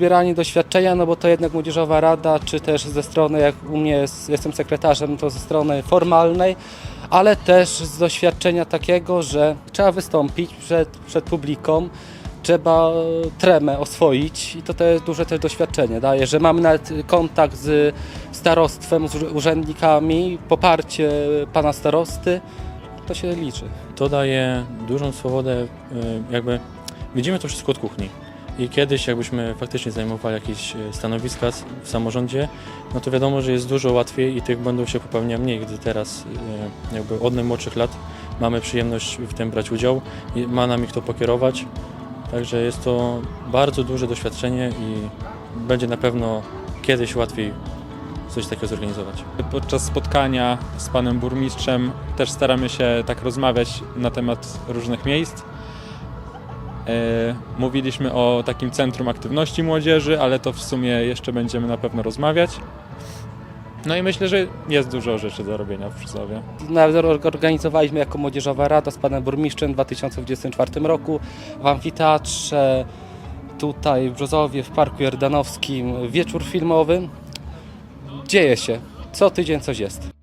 zbieranie doświadczenia, no bo to jednak Młodzieżowa Rada, czy też ze strony, jak u mnie jest, jestem sekretarzem, to ze strony formalnej, ale też z doświadczenia takiego, że trzeba wystąpić przed, przed publiką, trzeba tremę oswoić i to też duże też doświadczenie daje, że mamy nawet kontakt z starostwem, z urzędnikami, poparcie pana starosty, to się liczy. To daje dużą swobodę, y, jakby widzimy to wszystko od kuchni. I kiedyś jakbyśmy faktycznie zajmowali jakieś y, stanowiska w samorządzie, no to wiadomo, że jest dużo łatwiej i tych błędów się popełnia mniej, gdy teraz y, jakby od najmłodszych lat mamy przyjemność w tym brać udział ma nami kto pokierować. Także jest to bardzo duże doświadczenie i będzie na pewno kiedyś łatwiej coś takiego zorganizować. Podczas spotkania z panem burmistrzem też staramy się tak rozmawiać na temat różnych miejsc. E, Mówiliśmy o takim centrum aktywności młodzieży, ale to w sumie jeszcze będziemy na pewno rozmawiać. No i myślę, że jest dużo rzeczy do robienia w Brzozowie. Nawet or- organizowaliśmy jako Młodzieżowa Rada z panem burmistrzem w 2024 roku w amfiteatrze tutaj w Brzozowie, w Parku Jordanowskim wieczór filmowy. Dzieje się. Co tydzień coś jest.